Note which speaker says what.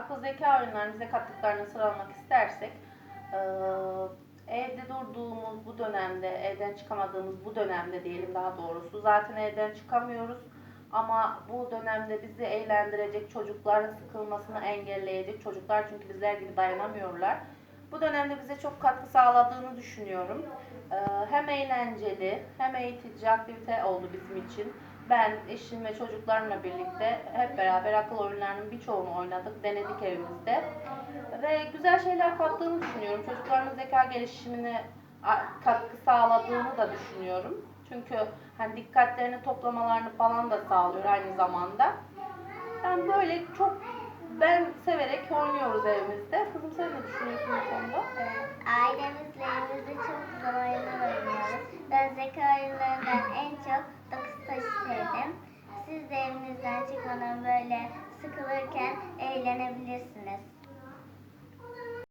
Speaker 1: Akıl zeka bize kattıklarını sıralamak istersek evde durduğumuz bu dönemde, evden çıkamadığımız bu dönemde diyelim daha doğrusu zaten evden çıkamıyoruz ama bu dönemde bizi eğlendirecek çocukların sıkılmasını engelleyecek çocuklar çünkü bizler gibi dayanamıyorlar. Bu dönemde bize çok katkı sağladığını düşünüyorum. Hem eğlenceli hem eğitici aktivite oldu bizim için. Ben eşim ve çocuklarımla birlikte hep beraber akıl oyunlarının birçoğunu oynadık, denedik evimizde. Ve güzel şeyler kattığını düşünüyorum. Çocukların zeka gelişimine katkı sağladığını da düşünüyorum. Çünkü hani dikkatlerini toplamalarını falan da sağlıyor aynı zamanda. Yani böyle çok ben severek oynuyoruz evimizde. Kızım sen ne düşünüyorsun bu konuda?
Speaker 2: Ailemizle evimizde çok güzel oyunlar oynuyoruz. Ben zeka oyunlarından en çok dokuz taşı. Evinizden çıkmadan böyle sıkılırken eğlenebilirsiniz.